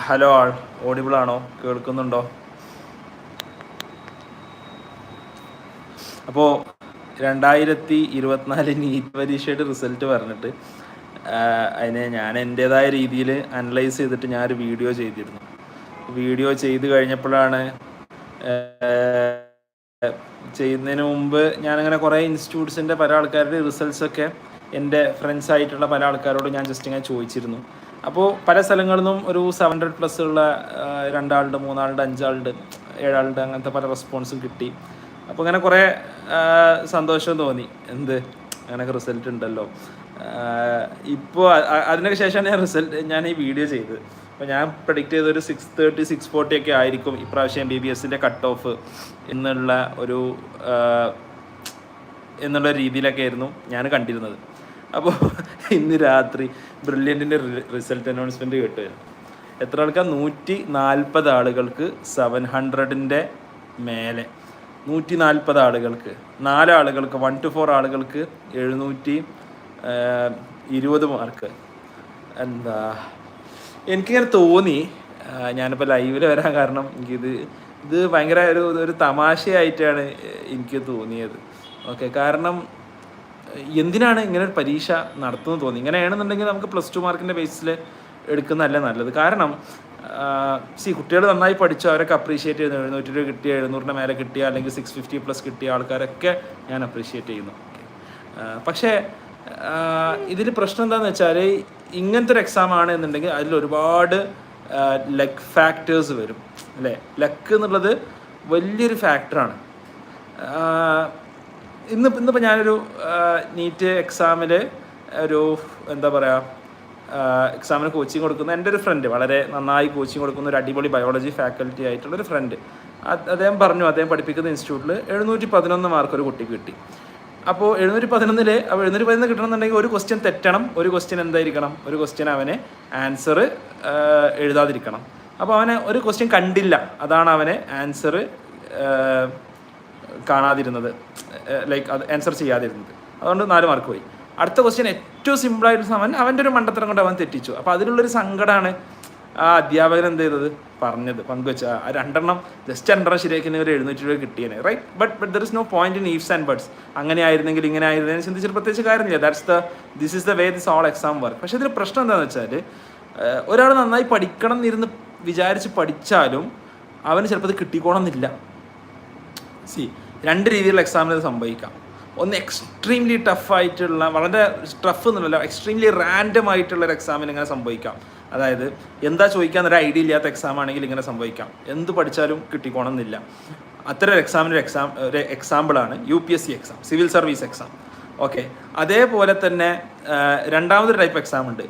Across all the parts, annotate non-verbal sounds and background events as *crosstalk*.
Hello ആൾ audible ആണോ? കേൾക്കുന്നുണ്ടോ? അപ്പോൾ രണ്ടായിരത്തി ഇരുപത്തിനാല് നീറ്റ് പരീക്ഷയുടെ റിസൾട്ട് പറഞ്ഞിട്ട് അതിനെ ഞാൻ എന്റെതായ രീതിയിൽ അനലൈസ് ചെയ്തിട്ട് ഞാൻ ഒരു വീഡിയോ ചെയ്തിരുന്നു. വീഡിയോ ചെയ്ത് കഴിഞ്ഞപ്പോഴാണ് ചെയ്യുന്നതിന് മുമ്പ് ഞാനങ്ങനെ കുറേ ഇൻസ്റ്റിറ്റ്യൂട്ട്സിന്റെ പല ആൾക്കാരുടെ റിസൾട്ട്സ് ഒക്കെ എന്റെ ഫ്രണ്ട്സ് ആയിട്ടുള്ള പല ആൾക്കാരോട് ഞാൻ ജസ്റ്റ് ഇങ്ങനെ ചോദിച്ചിരുന്നു. അപ്പോൾ പല സ്ഥലങ്ങളിൽ നിന്നും ഒരു സെവൻ ഹൺഡ്രഡ് പ്ലസ് ഉള്ള രണ്ടാളുടെ മൂന്നാളുടെ അഞ്ചാളുടെ ഏഴാളുടെ അങ്ങനത്തെ പല റെസ്പോൺസും കിട്ടി. അപ്പോൾ അങ്ങനെ കുറേ സന്തോഷം തോന്നി. എന്ത്? അങ്ങനെയൊക്കെ റിസൾട്ട് ഉണ്ടല്ലോ. ഇപ്പോൾ അതിനൊക്കെ ശേഷമാണ് ഞാൻ റിസൾട്ട് ഞാൻ ഈ വീഡിയോ ചെയ്തത്. അപ്പോൾ ഞാൻ പ്രഡിക്റ്റ് ചെയ്തൊരു സിക്സ് തേർട്ടി സിക്സ് ഫോർട്ടി ഒക്കെ ആയിരിക്കും ഇപ്രാവശ്യം എം ബി ബി എസിന്റെ കട്ട് ഓഫ് എന്നുള്ള ഒരു എന്നുള്ള രീതിയിലൊക്കെ ആയിരുന്നു ഞാൻ കണ്ടിരുന്നത്. അപ്പോൾ ഇന്ന് രാത്രി ബ്രില്യന്റിന്റെ റിസൾട്ട് അനൗൺസ്മെന്റ് കേട്ടു. ഞാൻ. എത്ര ആൾക്കാർ നൂറ്റി നാൽപ്പത് ആളുകൾക്ക് സെവൻ ഹൺഡ്രഡിന്റെ മേലെ. നൂറ്റി നാൽപ്പത് ആളുകൾക്ക് നാലാളുകൾക്ക് വൺ ടു ഫോർ ആളുകൾക്ക് എഴുന്നൂറ്റി ഇരുപത് മാർക്ക്. എന്താ? എനിക്കിങ്ങനെ തോന്നി. ഞാനിപ്പോൾ ലൈവിൽ വരാൻ കാരണം എനിക്കിത് ഇത് ഭയങ്കര ഒരു ഒരു തമാശയായിട്ടാണ് എനിക്ക് തോന്നിയത്. ഓക്കെ കാരണം എന്തിനാണ് ഇങ്ങനെ ഒരു പരീക്ഷ നടത്തുന്നത് തോന്നി? ഇങ്ങനെയാണെന്നുണ്ടെങ്കിൽ നമുക്ക് പ്ലസ് ടു മാർക്കിന്റെ ബേസിൽ എടുക്കുന്നതല്ല നല്ലത്. കാരണം സി കുട്ടികൾ നന്നായി പഠിച്ചു അവരൊക്കെ അപ്രീഷിയേറ്റ് ചെയ്യുന്നു. എഴുന്നൂറ്റി രൂപ കിട്ടിയ എഴുന്നൂറിന്റെ മേലെ കിട്ടിയ അല്ലെങ്കിൽ സിക്സ് ഫിഫ്റ്റി പ്ലസ് കിട്ടിയ ആൾക്കാരൊക്കെ ഞാൻ അപ്രീഷിയേറ്റ് ചെയ്യുന്നു. പക്ഷേ ഇതിൽ പ്രശ്നം എന്താണെന്ന് വെച്ചാൽ ഇങ്ങനത്തെ ഒരു എക്സാം ആണ് എന്നുണ്ടെങ്കിൽ അതിൽ ഒരുപാട് ലക്ക് ഫാക്ടേഴ്സ് വരും. അല്ലേ? ലക്ക് എന്നുള്ളത് വലിയൊരു ഫാക്ടറാണ് ഇന്ന് ഇന്നിപ്പോൾ ഞാനൊരു നീറ്റ് എക്സാമിൽ ഒരു എന്താ പറയുക എക്സാമിന് കോച്ചിങ് കൊടുക്കുന്ന എന്റെ ഒരു ഫ്രണ്ട് വളരെ നന്നായി കോച്ചിങ് കൊടുക്കുന്ന ഒരു അടിപൊളി ബയോളജി ഫാക്കൽറ്റി ആയിട്ടുള്ള ഒരു ഫ്രണ്ട് അദ്ദേഹം പറഞ്ഞു അദ്ദേഹം പഠിപ്പിക്കുന്ന ഇൻസ്റ്റിറ്റ്യൂട്ടിൽ എഴുന്നൂറ്റി പതിനൊന്ന് മാർക്ക് ഒരു കുട്ടിക്ക് കിട്ടി. അപ്പോൾ എഴുന്നൂറ്റി പതിനൊന്നിൽ അപ്പോൾ എഴുന്നൂറ്റി പതിനൊന്ന് കിട്ടണമെന്നുണ്ടെങ്കിൽ ഒരു ക്വസ്റ്റ്യൻ തെറ്റണം ഒരു ക്വസ്റ്റ്യൻ എന്തായിരിക്കണം ഒരു ക്വസ്റ്റ്യൻ അവനെ ആൻസർ എഴുതാതിരിക്കണം. അപ്പോൾ അവനെ ഒരു ക്വസ്റ്റ്യൻ കണ്ടില്ല അതാണ് അവനെ ആൻസർ കാണാതിരുന്നത്. ലൈക്ക് അത് ആൻസർ ചെയ്യാതിരുന്നത്. അതുകൊണ്ട് നാല് മാർക്ക് പോയി. അടുത്ത ക്വസ്റ്റ്യൻ ഏറ്റവും സിമ്പിളായിട്ട് അവൻ അവന്റെ ഒരു മണ്ടത്തരം കൊണ്ട് അവൻ തെറ്റിച്ചു. അപ്പോൾ അതിലുള്ളൊരു സങ്കടമാണ് ആ അധ്യാപകൻ എന്ത് ചെയ്തത്? പറഞ്ഞത് പങ്കുവെച്ച. ആ രണ്ടെണ്ണം ജസ്റ്റ് രണ്ടെണ്ണം ശരിയാക്കി ഒരു എഴുന്നൂറ്റി രൂപ കിട്ടിയേനെ right but but there is no point in ifs and buts അങ്ങനെ ആയിരുന്നെങ്കിൽ ഇങ്ങനെ ആയിരുന്നെങ്കിൽ ചിന്തിച്ചിട്ട് പ്രത്യേകിച്ച് കാര്യമില്ല. That's the this is the way this all exam work പക്ഷേ ഇതിൽ പ്രശ്നം എന്താണെന്ന് വെച്ചാൽ ഒരാൾ നന്നായി പഠിക്കണം എന്നിരുന്ന് വിചാരിച്ച് പഠിച്ചാലും അവന് ചിലപ്പോൾ ഇത് കിട്ടിക്കോണമെന്നില്ല സി രണ്ട് രീതിയിലുള്ള എക്സാമിന് ഇത് സംഭവിക്കാം. ഒന്ന് എക്സ്ട്രീംലി ടഫായിട്ടുള്ള വളരെ ടഫ് എന്നല്ല എക്സ്ട്രീംലി റാൻഡം ആയിട്ടുള്ള ഒരു എക്സാമിന് ഇങ്ങനെ സംഭവിക്കാം. അതായത് എന്താ ചോദിക്കാൻ ഒരു ഐഡിയ ഇല്ലാത്ത എക്സാം ആണെങ്കിൽ ഇങ്ങനെ സംഭവിക്കാം. എന്ത് പഠിച്ചാലും കിട്ടിക്കോണം എന്നില്ല അത്തരം ഒരു എക്സാമിന്റെ ഒരു എക്സാം ഒരു എക്സാമ്പിളാണ് U P S C exam civil service exam okay അതേപോലെ തന്നെ രണ്ടാമതൊരു ടൈപ്പ് എക്സാം ഉണ്ട്.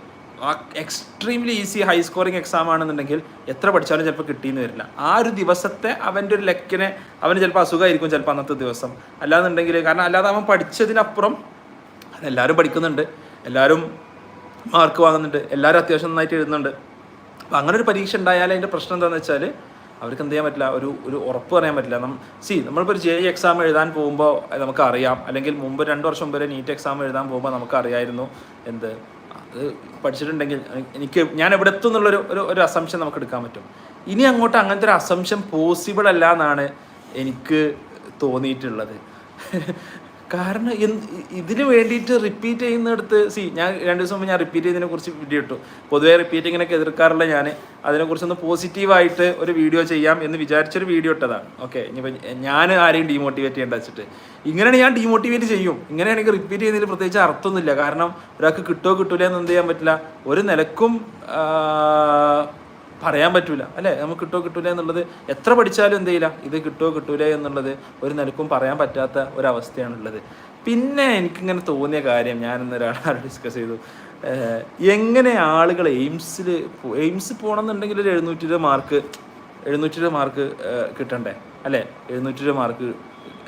Extremely easy high scoring exam ആണെന്നുണ്ടെങ്കിൽ എത്ര പഠിച്ചാലും ചിലപ്പോൾ കിട്ടിയെന്ന് വരില്ല. ആ ഒരു ദിവസത്തെ അവന്റെ ഒരു ലക്കിനെ അവന് ചിലപ്പോൾ അസുഖമായിരിക്കും ചിലപ്പോൾ അന്നത്തെ ദിവസം. അല്ലാന്നുണ്ടെങ്കിൽ കാരണം അല്ലാതെ അവൻ പഠിച്ചതിനപ്പുറം എല്ലാവരും പഠിക്കുന്നുണ്ട്. എല്ലാവരും മാർക്ക് വാങ്ങുന്നുണ്ട്. എല്ലാവരും അത്യാവശ്യം നന്നായിട്ട് എഴുതുന്നുണ്ട്. അപ്പോൾ അങ്ങനെ ഒരു പരീക്ഷ ഉണ്ടായാൽ അതിന്റെ പ്രശ്നം എന്താണെന്ന് വെച്ചാൽ അവർക്ക് എന്ത് ചെയ്യാൻ പറ്റില്ല. ഒരു ഒരു ഉറപ്പ് പറയാൻ പറ്റില്ല. നം സി നമ്മളിപ്പോൾ ഒരു ജെ എക്സാം എഴുതാൻ പോകുമ്പോൾ നമുക്കറിയാം. അല്ലെങ്കിൽ മുമ്പ് രണ്ട് വർഷം മുമ്പ് നീറ്റ് എക്സാം എഴുതാൻ പോകുമ്പോൾ നമുക്കറിയായിരുന്നു എന്ത്? പഠിച്ചിട്ടുണ്ടെങ്കിൽ എനിക്ക് ഞാൻ എവിടെ എത്തും എന്നുള്ളൊരു ഒരു ഒരു അസംഷൻ നമുക്ക് എടുക്കാൻ പറ്റും. ഇനി അങ്ങോട്ട് അങ്ങനത്തെ ഒരു അസംഷൻ പോസിബിൾ അല്ല എന്നാണ് എനിക്ക് തോന്നിയിട്ടുള്ളത്. കാരണം ഇതിന് വേണ്ടിയിട്ട് റിപ്പീറ്റ് ചെയ്യുന്നിടത്ത് സി ഞാൻ രണ്ട് ദിവസം മുമ്പ് ഞാൻ റിപ്പീറ്റ് ചെയ്തതിനെ കുറിച്ച് വീഡിയോ ഇട്ടു. പൊതുവേ റിപ്പീറ്റിങ്ങിനൊക്കെ എതിർക്കാറുള്ള ഞാൻ. അതിനെക്കുറിച്ചൊന്ന് പോസിറ്റീവായിട്ട് ഒരു വീഡിയോ ചെയ്യാം എന്ന് വിചാരിച്ചൊരു വീഡിയോ ഇട്ടതാണ്. ഓക്കെ ഇനിയിപ്പോൾ ഞാൻ ആരെയും ഡീമോട്ടിവേറ്റ് ചെയ്യേണ്ട വെച്ചിട്ട്. ഇങ്ങനെയാണ് ഞാൻ ഡീമോട്ടിവേറ്റ് ചെയ്യും. ഇങ്ങനെയാണെങ്കിൽ റിപ്പീറ്റ് ചെയ്യുന്നതിൽ പ്രത്യേകിച്ച് അർത്ഥമൊന്നുമില്ല. കാരണം ഒരാൾക്ക് കിട്ടുമോ കിട്ടൂല എന്ന് എന്ത് ചെയ്യാൻ പറ്റില്ല. ഒരു നിലക്കും പറയാൻ പറ്റൂല. അല്ലേ? നമുക്ക് കിട്ടോ കിട്ടൂല എന്നുള്ളത് എത്ര പഠിച്ചാലും എന്ത് ചെയ്യില്ല? ഇത് കിട്ടുമോ കിട്ടൂല എന്നുള്ളത് ഒരു നിലക്കും പറയാൻ പറ്റാത്ത ഒരവസ്ഥയാണുള്ളത്. പിന്നെ എനിക്കിങ്ങനെ തോന്നിയ കാര്യം ഞാൻ ഇന്ന് ഒരാളോട് ഡിസ്കസ് ചെയ്തു എങ്ങനെ ആളുകൾ എയിംസിൽ എയിംസ് പോകണമെന്നുണ്ടെങ്കിൽ ഒരു എഴുന്നൂറ്റി മാർക്ക് എഴുന്നൂറ്റി മാർക്ക് കിട്ടണ്ടേ? അല്ലേ? എഴുന്നൂറ്റി മാർക്ക്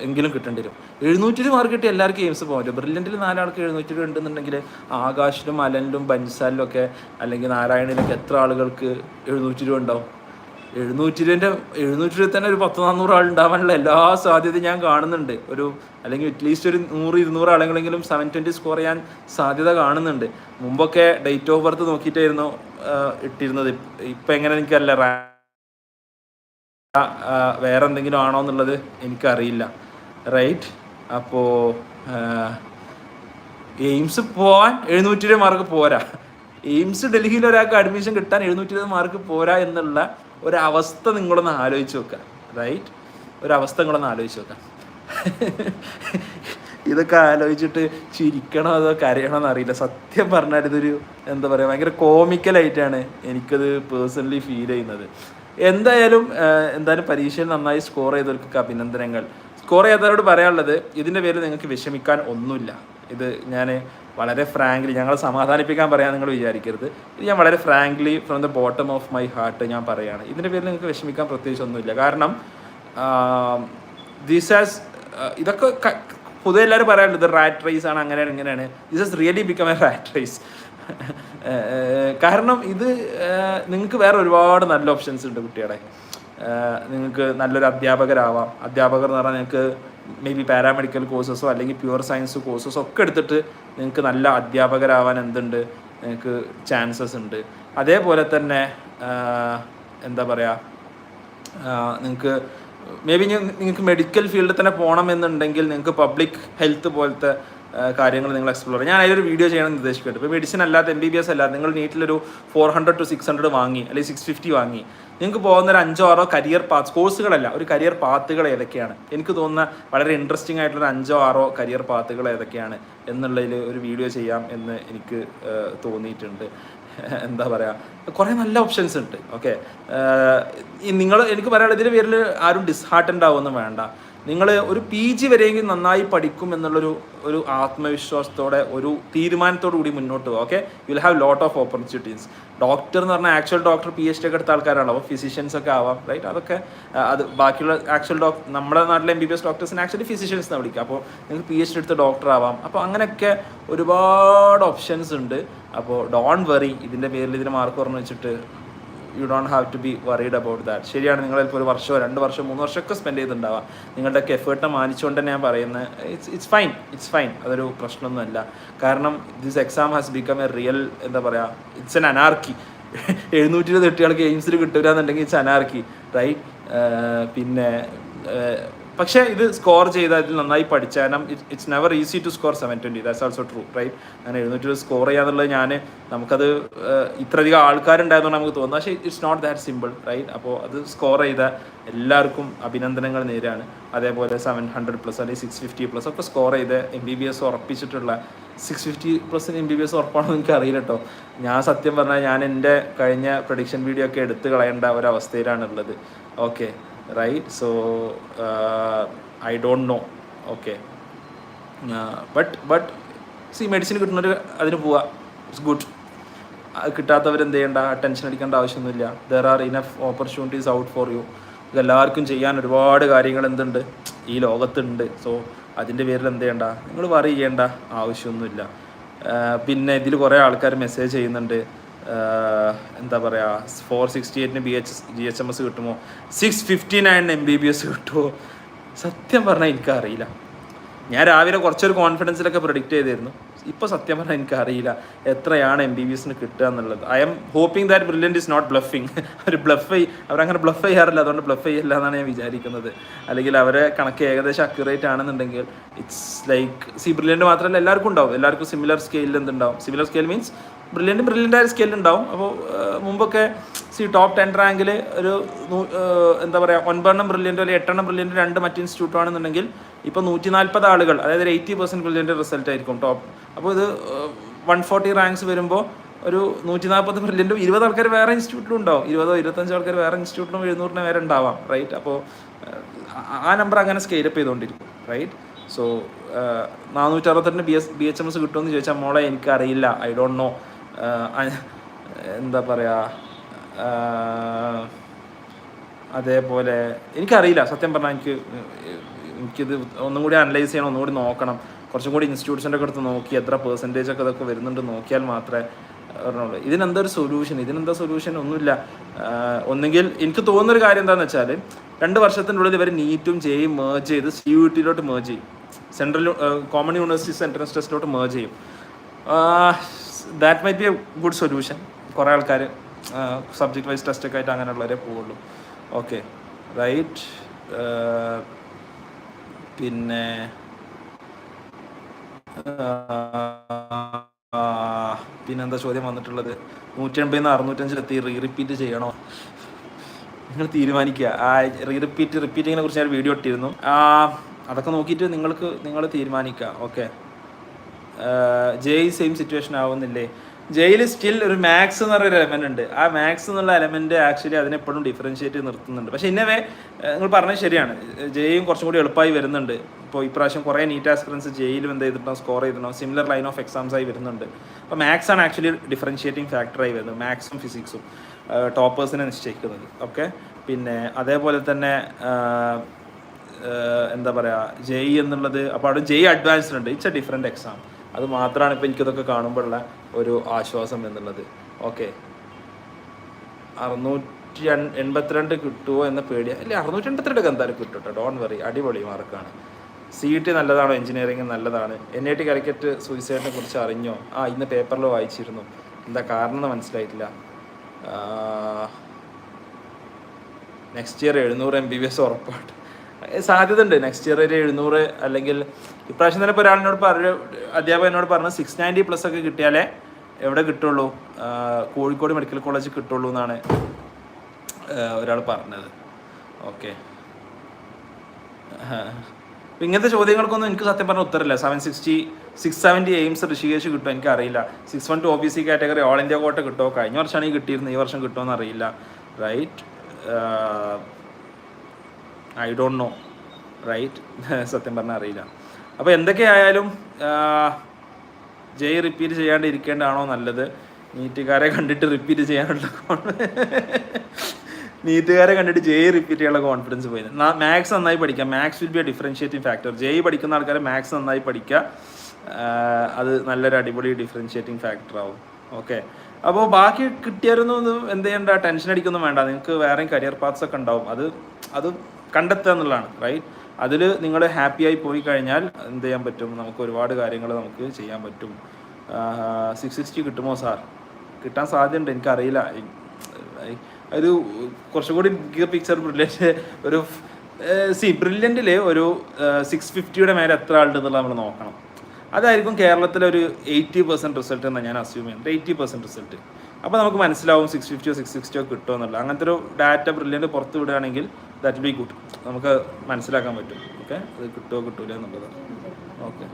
എങ്കിലും കിട്ടേണ്ടി വരും. എഴുന്നൂറ്റി മാർക്ക് കിട്ടി എല്ലാവർക്കും എയിംസ് പോകാൻ പറ്റും. ബ്രില്യന്റിൽ നാലാൾക്ക് എഴുന്നൂറ്റി ഇരുപത് ഉണ്ടെന്നുണ്ടെങ്കിൽ ആകാശിലും അലനിലും ബൻസാലിലും ഒക്കെ അല്ലെങ്കിൽ നാരായണിലൊക്കെ എത്ര ആളുകൾക്ക് എഴുന്നൂറ്റി രൂപ ഉണ്ടാവും? എഴുന്നൂറ്റി രൂപന്റെ എഴുന്നൂറ്റി രൂപ തന്നെ ഒരു പത്ത് നാന്നൂറ് ആൾ ഉണ്ടാവാനുള്ള എല്ലാ സാധ്യതയും ഞാൻ കാണുന്നുണ്ട്. ഒരു അല്ലെങ്കിൽ അറ്റ്ലീസ്റ്റ് ഒരു നൂറ് ഇരുന്നൂറ് ആളെങ്കിലും സെവൻ ട്വന്റി സ്കോർ ചെയ്യാൻ സാധ്യത കാണുന്നുണ്ട്. മുമ്പൊക്കെ ഡേറ്റ് ഓഫ് ബർത്ത് നോക്കിയിട്ടായിരുന്നു ഇട്ടിരുന്നത്. ഇപ്പം എങ്ങനെ ആ, വേറെ എന്തെങ്കിലും ആണോ എന്നുള്ളത് എനിക്കറിയില്ല. റൈറ്റ്. അപ്പോൾ എയിംസ് പോവാൻ എഴുന്നൂറ്റി ഇരുപത് മാർക്ക് പോരാ. എയിംസ് ഡൽഹിയിൽ ഒരാൾക്ക് അഡ്മിഷൻ കിട്ടാൻ എഴുന്നൂറ്റി ഇരുപത് മാർക്ക് പോരാ എന്നുള്ള ഒരവസ്ഥ നിങ്ങളൊന്ന് ആലോചിച്ച് നോക്കുക റൈറ്റ്? ഒരവസ്ഥ നിങ്ങളൊന്ന് ആലോചിച്ച് നോക്കുക ഇതൊക്കെ ആലോചിച്ചിട്ട് ചിരിക്കണോ അതോ കരയണോ എന്നറിയില്ല സത്യം പറഞ്ഞാൽ ഇതൊരു എന്താ പറയുക ഭയങ്കര കോമിക്കലായിട്ടാണ് എനിക്കത് പേഴ്സണലി ഫീൽ ചെയ്യുന്നത്. എന്തായാലും എന്തായാലും പരീക്ഷയിൽ നന്നായി സ്കോർ ചെയ്തവർക്ക് അഭിനന്ദനങ്ങൾ. സ്കോർ ചെയ്തവരോട് പറയാനുള്ളത് ഇതിന്റെ പേരിൽ നിങ്ങൾക്ക് വിഷമിക്കാൻ ഒന്നുമില്ല. ഇത് ഞാൻ വളരെ ഫ്രാങ്ക്ലി ഞങ്ങളെ സമാധാനിപ്പിക്കാൻ പറയാൻ നിങ്ങൾ വിചാരിക്കരുത്. ഇത് ഞാൻ വളരെ frankly from the bottom of my heart ഞാൻ പറയുകയാണ് ഇതിന്റെ പേരിൽ നിങ്ങൾക്ക് വിഷമിക്കാൻ പ്രത്യേകിച്ച് ഒന്നുമില്ല. കാരണം ദിസ് ഹാസ് ഇതൊക്കെ പൊതുവെ എല്ലാവരും പറയാറുണ്ട് റാറ്റ് റേസ് ആണ് അങ്ങനെയാണ് ഇങ്ങനെയാണ്. This has really become a rat race കാരണം ഇത് നിങ്ങൾക്ക് വേറെ ഒരുപാട് നല്ല ഓപ്ഷൻസ് ഉണ്ട് കുട്ടികളെ. നിങ്ങൾക്ക് നല്ലൊരു അധ്യാപകരാവാം. അധ്യാപകർ എന്ന് പറഞ്ഞാൽ നിങ്ങൾക്ക് മേ ബി പാരാമെഡിക്കൽ കോഴ്സസോ അല്ലെങ്കിൽ പ്യുവർ സയൻസ് കോഴ്സസോ ഒക്കെ എടുത്തിട്ട് നിങ്ങൾക്ക് നല്ല അധ്യാപകരാവാൻ എന്തുണ്ട്? നിങ്ങൾക്ക് ചാൻസസ് ഉണ്ട്. അതേപോലെ തന്നെ എന്താ പറയുക നിങ്ങൾക്ക് മേ ബി നിങ്ങൾക്ക് മെഡിക്കൽ ഫീൽഡിൽ തന്നെ പോകണം എന്നുണ്ടെങ്കിൽ നിങ്ങൾക്ക് പബ്ലിക് ഹെൽത്ത് പോലത്തെ കാര്യങ്ങൾ നിങ്ങൾ എക്സ്പ്ലോർ ഞാൻ അതിലൊരു വീഡിയോ ചെയ്യണം നിർദ്ദേശിക്കട്ടെ ഇപ്പോൾ മെഡിസിൻ അല്ലാത്ത എം ബി ബി എസ് അല്ലാതെ നിങ്ങൾ നീറ്റിലൊരു four hundred to six hundred വാങ്ങി അല്ലെങ്കിൽ സിക്സ് ഫിഫ്റ്റി വാങ്ങി. നിങ്ങൾക്ക് പോകുന്ന ഒരു അഞ്ചോ ആറോ കരിയർ പാത്ത് കോഴ്സുകളല്ല ഒരു കരിയർ പാത്തുകൾ ഏതൊക്കെയാണ്? എനിക്ക് തോന്നുന്ന വളരെ ഇൻട്രസ്റ്റിംഗ് ആയിട്ടുള്ള അഞ്ചോ ആറോ കരിയർ പാത്തുകൾ ഏതൊക്കെയാണ് എന്നുള്ളതിൽ ഒരു വീഡിയോ ചെയ്യാം എന്ന് എനിക്ക് തോന്നിയിട്ടുണ്ട്. *laughs* എന്താ പറയുക കുറേ നല്ല ഓപ്ഷൻസ് ഉണ്ട് ഓക്കെ നിങ്ങൾ എനിക്ക് പറയാനുള്ള ഇതിന്റെ പേരിൽ ആരും ഡിസ്ഹാർട്ടന്റ് ആവുമെന്ന് വേണ്ട. നിങ്ങൾ ഒരു പി ജി വരെയെങ്കിലും നന്നായി പഠിക്കും എന്നുള്ളൊരു ഒരു ആത്മവിശ്വാസത്തോടെ ഒരു തീരുമാനത്തോടു കൂടി മുന്നോട്ട് പോകും okay you will have lot of opportunities doctor എന്ന് പറഞ്ഞാൽ actual doctor P H D ഒക്കെ എടുത്ത ആൾക്കാരാണ് അപ്പോൾ ഫിസിഷ്യൻസ് ഒക്കെ ആവാം റൈറ്റ് അതൊക്കെ അത് ബാക്കിയുള്ള ആക്ച്വൽ ഡോക്ടർ നമ്മുടെ നാട്ടിലെ എം ബി ബി എസ് ഡോക്ടേഴ്സിനെ ആക്ച്വലി ഫിസിഷ്യൻസ് എന്ന് വിളിക്കുക. അപ്പോൾ നിങ്ങൾ പി എച്ച് ഡി എടുത്ത ഡോക്ടർ ആവാം. അപ്പോൾ അങ്ങനെയൊക്കെ ഒരുപാട് ഓപ്ഷൻസ് ഉണ്ട്. അപ്പോൾ ഡോൺ വെറി ഇതിന്റെ പേരിൽ ഇതിന് മാർക്ക് പറഞ്ഞു വെച്ചിട്ട് you don't have to be worried about that ശരിയാണ് നിങ്ങൾ ചിലപ്പോൾ ഒരു വർഷമോ രണ്ട് വർഷമോ മൂന്ന് വർഷമൊക്കെ സ്പെൻഡ് ചെയ്തിട്ടുണ്ടാവാം. നിങ്ങളുടെയൊക്കെ എഫേർട്ടിനെ മാനിച്ചുകൊണ്ട് തന്നെ ഞാൻ പറയുന്നത് it's it's fine it's fine അതൊരു പ്രശ്നമൊന്നുമല്ല. കാരണം this exam has become a real എന്താ പറയുക ഇറ്റ്സ് എൻ അനാർക്കി *laughs* എഴുന്നൂറ്റി ഇരുപത് കുട്ടികൾക്ക് എയിംസിൽ കിട്ടില്ല എന്നുണ്ടെങ്കിൽ ഇറ്റ്സ് അനാർക്കി റൈറ്റ് പിന്നെ പക്ഷേ ഇത് സ്കോർ ചെയ്താൽ ഇതിൽ നന്നായി പഠിച്ചാലും it's never easy to score seven twenty that's also true right അങ്ങനെ എഴുന്നൂറ്റി സ്കോർ ചെയ്യാന്നുള്ളത് ഞാൻ നമുക്കത് ഇത്രയധികം ആൾക്കാരുണ്ടായതുകൊണ്ട് നമുക്ക് തോന്നുന്നു പക്ഷേ it's not that simple right അപ്പോൾ അത് സ്കോർ ചെയ്ത എല്ലാവർക്കും അഭിനന്ദനങ്ങൾ നേരാണ്. അതേപോലെ സെവൻ ഹൺഡ്രഡ് പ്ലസ് അല്ലെങ്കിൽ സിക്സ് ഫിഫ്റ്റി പ്ലസ് ഒക്കെ സ്കോർ ചെയ്ത് M B B S ഉറപ്പിച്ചിട്ടുള്ള six fifty plus M B B S ഉറപ്പാണെന്ന് എനിക്ക് അറിയില്ല കേട്ടോ ഞാൻ സത്യം പറഞ്ഞാൽ ഞാൻ എന്റെ കഴിഞ്ഞ പ്രഡിക്ഷൻ വീഡിയോ ഒക്കെ എടുത്ത് കളയേണ്ട ഒരവസ്ഥയിലാണുള്ളത് okay right so I don't know okay but but see medicine കിട്ടുന്നവർ അതിന് പോവാ. ഇറ്റ്സ് ഗുഡ് കിട്ടാത്തവർ എന്ത് ചെയ്യേണ്ട ടെൻഷൻ അടിക്കേണ്ട ആവശ്യമൊന്നുമില്ല. There are enough opportunities out for you ഇതെല്ലാവർക്കും ചെയ്യാൻ ഒരുപാട് കാര്യങ്ങൾ എന്തുണ്ട്? ഈ ലോകത്തുണ്ട്. സോ അതിന്റെ പേരിൽ എന്ത് ചെയ്യണ്ട നിങ്ങൾ വറി ചെയ്യേണ്ട. ആവശ്യമൊന്നുമില്ല. പിന്നെ ഇതിൽ കുറേ ആൾക്കാർ മെസ്സേജ് ചെയ്യുന്നുണ്ട്. എന്താ പറയുക four sixty എയ്റ്റിന് B H G H M S കിട്ടുമോ? Six fifty nine M B B S കിട്ടുമോ? സത്യം പറഞ്ഞാൽ എനിക്കറിയില്ല. ഞാൻ രാവിലെ കുറച്ചൊരു കോൺഫിഡൻസിലൊക്കെ പ്രൊഡിക്റ്റ് ചെയ്തിരുന്നു. ഇപ്പോൾ സത്യം പറഞ്ഞാൽ എനിക്കറിയില്ല എത്രയാണ് എം ബി ബി എസിന് കിട്ടുക എന്നുള്ളത്. I am hoping that Brilliant is not bluffing our bluff അവരങ്ങനെ ബ്ലഫ് ചെയ്യാറില്ല. അതുകൊണ്ട് ബ്ലഫ് ചെയ്യില്ല എന്നാണ് ഞാൻ വിചാരിക്കുന്നത്. അല്ലെങ്കിൽ അവരെ കണക്ക് ഏകദേശം അക്യുറേറ്റ് ആണെന്നുണ്ടെങ്കിൽ ഇറ്റ്സ് ലൈക്ക് സി ബ്രില്യന്റ് മാത്രമല്ല എല്ലാവർക്കും ഉണ്ടാവും. എല്ലാവർക്കും സിമിലർ സ്കെയിലിൽ എന്തുണ്ടാവും? Similar scale means Brilliant Brilliant ആയ സ്കെയിൽ ഉണ്ടാവും അപ്പോൾ മുമ്പൊക്കെ സി ടോപ്പ് ടെൻ റാങ്കിൽ ഒരു എന്താ പറയുക ഒൻപതെണ്ണം ബ്രില്യന്റ് അല്ലെങ്കിൽ എട്ടെണ്ണം ബ്രില്യന്റ് രണ്ട് മറ്റ് ഇൻസ്റ്റിറ്റ്യൂട്ട് ആണെന്നുണ്ടെങ്കിൽ ഇപ്പോൾ നൂറ്റി നാൽപ്പത് ആളുകൾ അതായത് ഒരു എയ്റ്റി പെർസെന്റ് ബ്രില്യന്റ് റിസൾട്ട് ആയിരിക്കും ടോപ്പ് അപ്പോൾ ഇത് വൺ ഫോർട്ടി റാങ്ക്സ് വരുമ്പോൾ ഒരു നൂറ്റി നാൽപ്പത് ബ്രില്യന്റും ഇരുപത് ആൾക്കാർ വേറെ ഇൻസ്റ്റിറ്റ്യൂട്ടിലും ഉണ്ടാവും. ഇരുപതോ ഇരുപത്തഞ്ച് ആൾക്കാർ വേറെ ഇൻസ്റ്റിറ്റ്യൂട്ടിലും എഴുന്നൂറിന് വരെ ഉണ്ടാവാം റൈറ്റ് അപ്പോൾ ആ നമ്പർ അങ്ങനെ സ്കെയിലപ്പ് ചെയ്തുകൊണ്ടിരിക്കും റൈറ്റ് സോ നാനൂറ്റി അറുപത്തെട്ടിന് B S B H M S കിട്ടുമെന്ന് ചോദിച്ചാൽ മോളെ എനിക്കറിയില്ല. ഐ ഡോണ്ട് നോ എന്താ പറയുക അതേപോലെ എനിക്കറിയില്ല സത്യം പറഞ്ഞാൽ എനിക്ക് എനിക്കിത് ഒന്നും കൂടി അനലൈസ് ചെയ്യണം ഒന്നും കൂടി നോക്കണം. കുറച്ചും കൂടി ഇൻസ്റ്റിറ്റ്യൂഷന്റെ അടുത്ത് നോക്കി എത്ര പെർസെന്റേജ് ഒക്കെ ഇതൊക്കെ വരുന്നുണ്ട് നോക്കിയാൽ മാത്രമേ പറഞ്ഞുള്ളൂ. ഇതിനെന്താ ഒരു സൊല്യൂഷൻ ഇതിനെന്താ സൊല്യൂഷൻ ഒന്നുമില്ല. ഒന്നെങ്കിൽ എനിക്ക് തോന്നുന്നൊരു കാര്യം എന്താണെന്ന് വെച്ചാൽ രണ്ട് വർഷത്തിനുള്ളിൽ ഇവർ നീറ്റും ജെയും മേർജ് ചെയ്ത് സി യു ടിയിലോട്ട് മേർജ് ചെയ്യും. സെൻട്രൽ കോമൺ യൂണിവേഴ്സിറ്റി എൻട്രൻസ് ടെസ്റ്റിലോട്ട് മേർജ് ചെയ്യും. That might be a good solution കുറേ ആൾക്കാർ സബ്ജക്ട് വൈസ് ടെസ്റ്റൊക്കെ ആയിട്ട് അങ്ങനെയുള്ളവരെ പോവുള്ളൂ. ഓക്കെ റൈറ്റ് പിന്നെ പിന്നെന്താ ചോദ്യം വന്നിട്ടുള്ളത് നൂറ്റി എൺപതിൽ നിന്ന് അറുന്നൂറ്റഞ്ചിലെത്തി റീ റിപ്പീറ്റ് ചെയ്യണോ? നിങ്ങൾ തീരുമാനിക്കുക. ആ റീ റിപ്പീറ്റ് റിപ്പീറ്റിങ്ങിനെ കുറിച്ച് ഞാൻ വീഡിയോ ഇട്ടിരുന്നു. അതൊക്കെ നോക്കിയിട്ട് നിങ്ങൾക്ക് നിങ്ങൾ തീരുമാനിക്കുക. ഓക്കെ ജെയ് സെയിം സിറ്റുവേഷൻ ആവുന്നില്ലേ? ജയിൽ സ്റ്റിൽ ഒരു മാക്സ് എന്ന് പറയുന്ന എലമെന്റ് ഉണ്ട്. ആ മാക്സ് എന്നുള്ള എലമെന്റ് ആക്ച്വലി അതിനെ എപ്പോഴും ഡിഫറൻഷിയേറ്റ് നിർത്തുന്നുണ്ട്. പക്ഷേ ഇന്നവേ നിങ്ങൾ പറഞ്ഞത് ശരിയാണ്. ജെയും കുറച്ചും കൂടി എളുപ്പമായി വരുന്നുണ്ട്. ഇപ്പോൾ ഇപ്രാവശ്യം കുറേ നീറ്റ് ആസ്പിറൻസ് ജെയിലും എന്ത് ചെയ്തിട്ടുണ്ടോ സ്കോർ ചെയ്തിട്ടുണ്ടോ സിമിലർ ലൈൻ ഓഫ് എക്സാംസ് ആയി വരുന്നുണ്ട്. അപ്പോൾ മാത്സ് ആണ് ആക്ച്വലി ഡിഫറൻഷിയേറ്റിംഗ് ഫാക്ടറായി വരുന്നത്. മാത്സും ഫിസിക്സും ടോപ്പേഴ്സിനെ നിശ്ചയിക്കുന്നത്. ഓക്കെ പിന്നെ അതേപോലെ തന്നെ എന്താ പറയുക ജെയ് എന്നുള്ളത് അപ്പോൾ അവിടെ ജെയ് അഡ്വാൻസ്ഡ് ഉണ്ട്. ഇറ്റ്സ് എ ഡിഫറെന്റ് എക്സാം അത് മാത്രമാണ് ഇപ്പോൾ എനിക്കിതൊക്കെ കാണുമ്പോഴുള്ള ഒരു ആശ്വാസം എന്നുള്ളത്. ഓക്കെ. അറുന്നൂറ്റി എൺ- എൺപത്തിരണ്ട് കിട്ടുമോ എന്ന പേടി. അല്ലേ അറുന്നൂറ്റി എൺപത്തിരണ്ടൊക്കെ എന്തായാലും കിട്ടും കേട്ടോ ഡോൺ വറി അടിപൊളി മാർക്കാണ്. സി ടി നല്ലതാണോ? എഞ്ചിനീയറിംഗ് നല്ലതാണ്. എൻ ഐ ടി കരിക്കറ്റ് സൂയിസൈഡിനെ കുറിച്ച് അറിഞ്ഞോ? ആ ഇന്ന് പേപ്പറിൽ വായിച്ചിരുന്നു. എന്താ കാരണം എന്ന് മനസ്സിലായിട്ടില്ല നെക്സ്റ്റ് ഇയർ എഴുന്നൂറ് എം ബി ബി എസ് ഉറപ്പായിട്ട്. സാധ്യത ഉണ്ട് നെക്സ്റ്റ് ഇയർ ഒരു എഴുന്നൂറ് അല്ലെങ്കിൽ ഇപ്രാവശ്യം തന്നെ ഇപ്പോൾ ഒരാളിനോട് പറഞ്ഞു അധ്യാപകനോട് പറഞ്ഞു സിക്സ് നയന്റി പ്ലസ് ഒക്കെ കിട്ടിയാലേ എവിടെ കിട്ടുള്ളൂ? കോഴിക്കോട് മെഡിക്കൽ കോളേജ് കിട്ടുള്ളൂ എന്നാണ് ഒരാൾ പറഞ്ഞത്. ഓക്കെ. ഇങ്ങനത്തെ ചോദ്യങ്ങൾക്കൊന്നും എനിക്ക് സത്യം പറഞ്ഞ ഉത്തരമില്ല. Seven sixty six seventy AIIMS Rishikesh കിട്ടും എനിക്ക് അറിയില്ല. Six one two O B C category all India quota? കിട്ടുമോ കഴിഞ്ഞ വർഷമാണ് ഈ കിട്ടിയിരുന്നത്. ഈ വർഷം കിട്ടുമോ എന്ന് *laughs* അറിയില്ല right I don't know right സത്യം പറഞ്ഞാൽ അറിയില്ല. അപ്പോൾ എന്തൊക്കെയായാലും ജയ് റിപ്പീറ്റ് ചെയ്യാണ്ട് ഇരിക്കേണ്ടതാണോ നല്ലത്? നീറ്റുകാരെ കണ്ടിട്ട് റിപ്പീറ്റ് ചെയ്യാനുള്ള നീറ്റുകാരെ കണ്ടിട്ട് ജയ് റിപ്പീറ്റ് ചെയ്യാനുള്ള കോൺഫിഡൻസ് പോയി. മാത്സ് നന്നായി പഠിക്കാം. Maths will be a differentiating factor JEE പഠിക്കുന്ന ആൾക്കാരെ മാത്സ് നന്നായി പഠിക്കുക അത് നല്ലൊരു അടിപൊളി ഡിഫറൻഷിയേറ്റിംഗ് ഫാക്ടർ ആവും. ഓക്കെ അപ്പോൾ ബാക്കി കിട്ടിയായിരുന്നു ഒന്നും എന്ത് ചെയ്യണ്ട ടെൻഷൻ അടിക്കൊന്നും വേണ്ട. നിങ്ങൾക്ക് വേറെയും കരിയർ പാത്സ് ഒക്കെ ഉണ്ടാവും. അത് അത് കണ്ടെത്തുക എന്നുള്ളതാണ് റൈറ്റ് അതിൽ നിങ്ങൾ ഹാപ്പിയായി പോയി കഴിഞ്ഞാൽ എന്ത് ചെയ്യാൻ പറ്റും? നമുക്ക് ഒരുപാട് കാര്യങ്ങൾ നമുക്ക് ചെയ്യാൻ പറ്റും. സിക്സ് സിക്സ്റ്റി കിട്ടുമോ സാർ കിട്ടാൻ സാധ്യതയുണ്ട്. എനിക്കറിയില്ല. ഒരു കുറച്ചും കൂടി ഗിയർ പിക്ചർ ബ്രില്യന്റ് ഒരു സി ബ്രില്യന്റിൽ ഒരു സിക്സ് ഫിഫ്റ്റിയുടെ മേലെ എത്ര ആളുണ്ട് എന്നുള്ളത് നമ്മൾ നോക്കണം. അതായിരിക്കും കേരളത്തിലെ ഒരു എയ്റ്റി പെർസെന്റ് റിസൾട്ട് എന്നാണ് ഞാൻ അസ്യൂം ചെയ്യുന്നത് എയ്റ്റി പെർസെന്റ് റിസൾട്ട് അപ്പോൾ നമുക്ക് മനസ്സിലാവും സിക്സ് ഫിഫ്റ്റിയോ സിക്സ് സിക്സ്റ്റിയോ കിട്ടുമോ എന്നുള്ളത് അങ്ങനത്തെ ഒരു ഡാറ്റ ബ്രില്യന്റ് പുറത്ത് വിടുകയാണെങ്കിൽ ദാറ്റ് ബി ഗുഡ് നമുക്ക് മനസ്സിലാക്കാൻ പറ്റും. ഓക്കെ അത് കിട്ടുമോ കിട്ടൂല എന്നുള്ളത്. ഓക്കെ